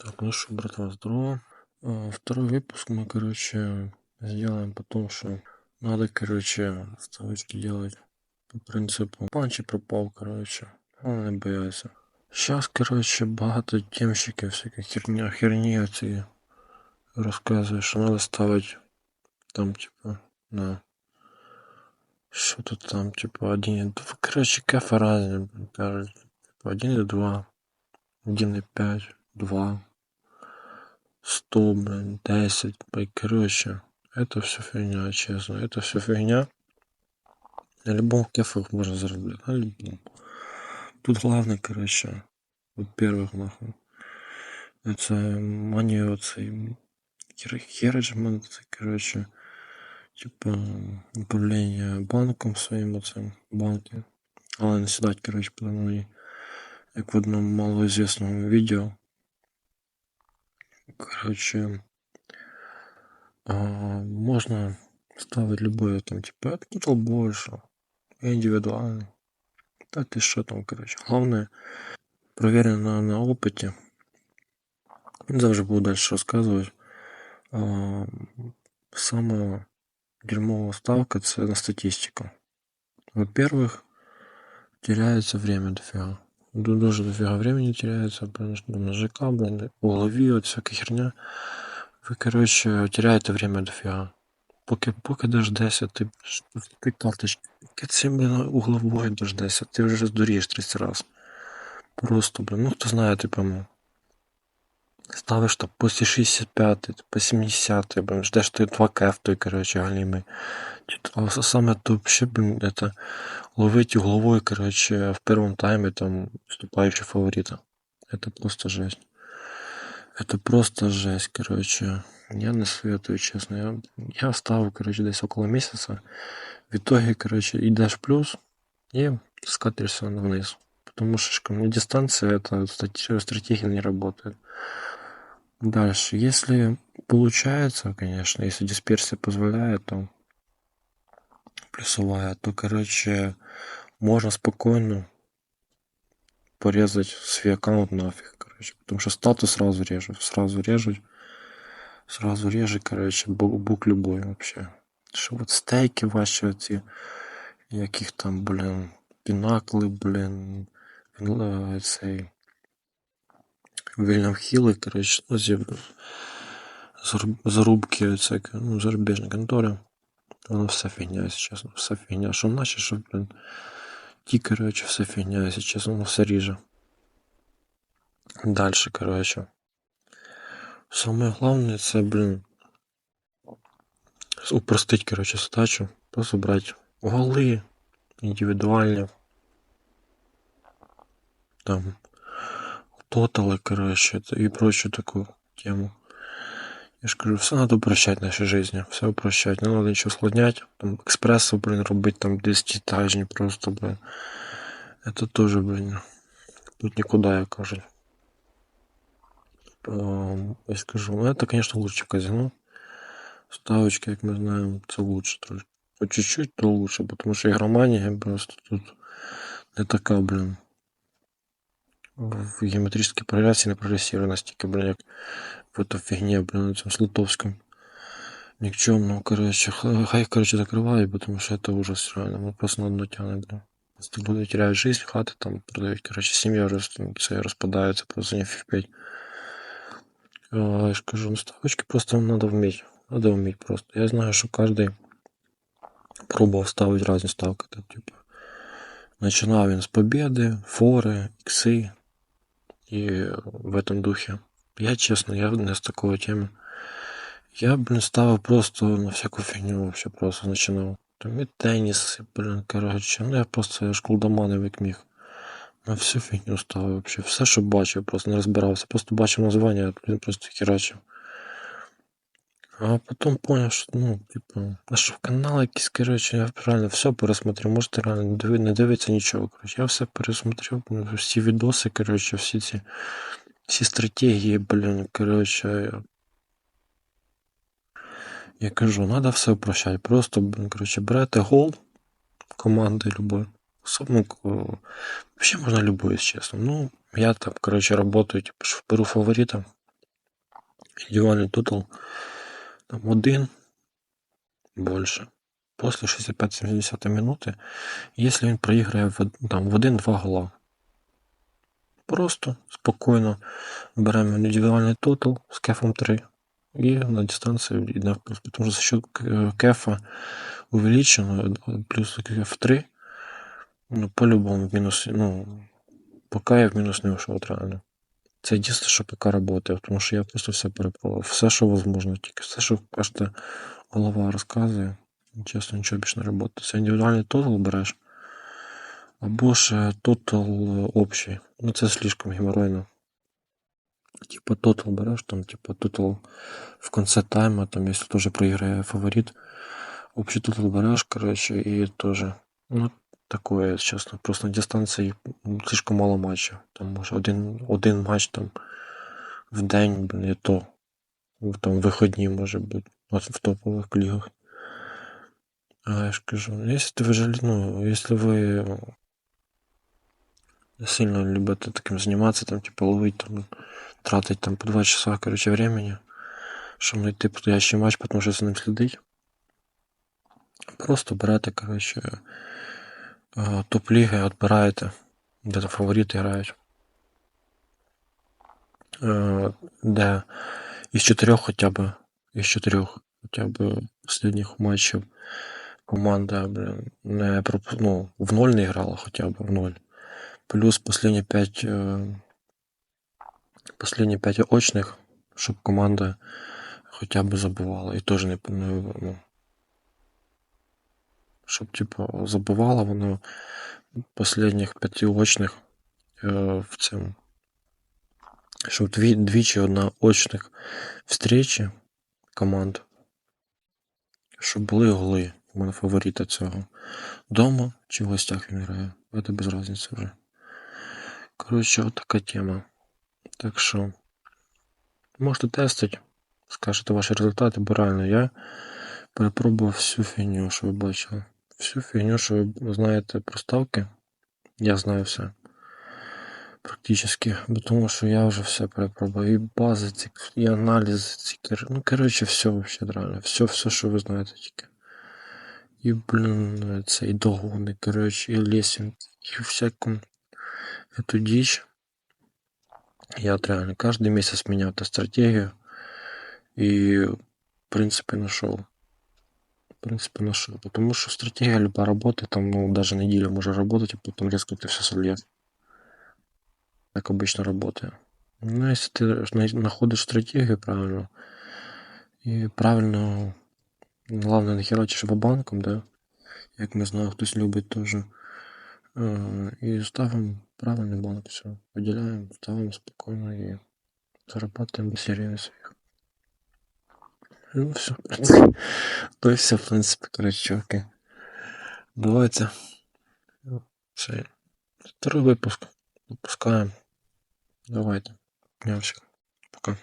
Так, ну что, братва, здорово. А, Второй выпуск мы, короче, сделаем потом, что надо, короче, ставочки делать по принципу панчи пропал, короче. Он не боялся. Сейчас, короче, багато темщиків всяких херня, херні ці розказує, що надо ставити там, типа, на що тут там, типа, один, короче, кафе разные, кажуть, типа, 1,2, 1,5, 2, 100, блин, 10, блин, короче, это все фигня, честно, это все фигня. На любом кафе можно заработать, на любом. Тут главное, короче, во-первых, нахуй, это маневцы, хераджмент, короче, типа, управление банком своим оцим, банки. Але не сідать, короче, потому як в одном малоизвестном видео. Короче, а, можно ставить любое там, типа, Total больше, индивидуальный. Да ты что там, короче. Главное, проверено на опыте. Завжди буду дальше рассказывать. А, Самая дерьмовая ставка це на статистику. Во-первых, теряется время дофига. Ду- Дуже дофіга времени теряється, на ЖК, блин, углові, от всяка херня. Ви, коротше, теряєте время дофіга. Поки, поки дождешся, ти, ти карточки, яке це, блин, угловое дождешся, ти вже здурієш 30 раз. Просто, блин, ну хто знає, ти Ставиш там после 65, по 70, блин, ждешь ты 2 кф той, короче, галимый. А с- самое то вообще, блин, это ловить угловой, короче, в первом тайме там вступающий фаворита. Это просто жесть. Это просто жесть, короче. Я не советую, честно. Я, я ставил, короче, десь около месяца. В итоге, короче, идешь в плюс и скатишься вниз. Потому что ну, дистанция, это стати- стратегия не работает. Дальше. Если получается, конечно, если дисперсия позволяет, то плюсовая, то, короче, можно спокойно порезать свой аккаунт нафиг, короче. Потому что статус сразу режут, сразу режут, сразу режет, короче, бу- бук любой вообще. Що от стейки ваші оці, яких там, блін, пінакли, блін, він- е, цей Вільям Хіли, коротше, зі зарубки, це, ну, зарубіжні контори. Воно все фігня, якщо чесно, все фігня. Що наші, що, блін, ті, коротше, все фігня, якщо чесно, воно все ріже. Дальше, коротше. Саме головне це, блін, упростить, коротше, задачу. Просто брати голи індивідуальні. Там тотали, короче, это и прочую такую тему. Я же говорю, все надо упрощать в нашей жизни, все упрощать, не надо ничего усложнять, там, экспрессо, блин, рубить, там, 10 просто, блин. Это тоже, блин, тут никуда, я кажу. Ем, Я скажу, ну, это, конечно, лучше казино. Ставочки, як ми знаємо, це лучше трошки. По чуть-чуть, то лучше, потому что игромания просто тут не така, блин. В геометрической прогрессии не прогрессирует настільки, блин, як в этой фигне, блин, на цьому Слутовському. Никчемно, короче, ха- хай, короче, закрывают, потому что это ужас реально. Мы просто на дно тянет, блин. Просто люди теряют жизнь, хаты там продают, короче, семья роз, це распадается просто не в 5. Я же кажу, ну ставочки просто надо уметь. Надо уметь просто. Я знаю, что каждый пробовал ставить разные ставки. Там, типа, начинал он с победы, форы, иксы и в этом духе. Я, честно, я не с такой темы. Я, блин, ставил просто на всякую фигню вообще просто начинал. Там и теннис, и, блин, короче. Ну, я просто я ж колдоман як міг. На всю фігню ставив вообще. Все, що бачив, просто не розбирався. Просто бачив названня, просто херачив. А потім поняв, що, ну, типу, а що канал якийсь, короче, я реально все пересмотрів. Можете реально не диви- не дивитися нічого. Короче. Я все пересмотрів, ну, всі відоси, короче, всі ці всі стратегії, блін, короче. Я кажу, надо все упрощать. Просто, блин, короче, берете гол команди любой. Особенно, ко- вообще можно любой, если честно. Ну, я там, короче, работаю, типа, что беру фаворита. індивідуальний тотал там один більше. Після 65-70 минути, якщо він проіграє в, там, в 1-2 гола. Просто спокійно беремо індивідуальний тотал з кефом 3 і на дистанцію йде вплюс. Тому що счет кефа увеличено, плюс кеф 3, ну, по-любому в мінус, ну, поки я в мінус не от реально. Це єдине, що поки працює, тому що я просто все перепробував. Все, що можливо, тільки все, що кожна голова розказує. Чесно, нічого більше не працює. Це індивідуальний тотал береш, або ж тотал е, общий. Ну це слишком геморройно. Типа тотал береш, там, типа тотал в конце тайма, там, если тоже проиграє фаворит, общий тотал береш, короче, и тоже, ну, такое, честно, просто на дистанції м, слишком мало матчів. Там може один, один матч там в день, і то. Там виходні може бути в топових лігах. А я ж кажу, якщо ви жалі, ну, якщо ви сильно любите таким займатися, там, типу, ловить, там, тратить там по 2 часа, короче, времени, щоб знайти подходящий матч, потому що за ним слідить. Просто берете, короче, е, топ-ліги, відбираєте, де фаворити грають. Е, Де із чотирьох хоча б, із чотирьох хоча б останніх матчів команда блин, не ну, в ноль не грала хоча б в ноль. Плюс последні 5 последні 5 очних, щоб команда хоча б забувала. І теж не ну, щоб типу забувала вона последніх 5 очних е, в цьому. Щоб дві, двічі одна очних встречі команд, щоб були голи. У мене фаворита цього. Дома чи в гостях він грає. Це без різниці вже. Коротше, от така тема. Так що можете тестити, скажете ваші результати, бо реально я перепробував всю фігню, що ви бачили Всю фігню, що ви знаєте про ставки, я знаю все. Практически. Бо тому що я вже все перепробував. І бази, ці, і аналізи, ці, кер- ну, коротше, все вообще реально. Все, все, що ви знаєте тільки. І, блін, це і догони, коротше, і лесінг, і всяку эту дичь. Я от реально каждый месяц менял эту стратегию. И, в принципе, нашел. В принципе, нашел. Потому что стратегия любая работает, там, ну, даже неделю может работать, а потом резко ты все сольешь. Так обычно работает. Ну, если ты на- находишь стратегию правильно, и правильно, главное, нахерачишь по банкам, да, як ми знаємо, хтось любить теж. Е, І ставимо правильний банк, все. Виділяємо, ставимо спокійно і зарабатуємо без серії своїх. Ну, все. І все, в принципі, коротше, чуваки. Давайте. Це второй випуск. Випускаємо. Давайте. Днявчик. Пока.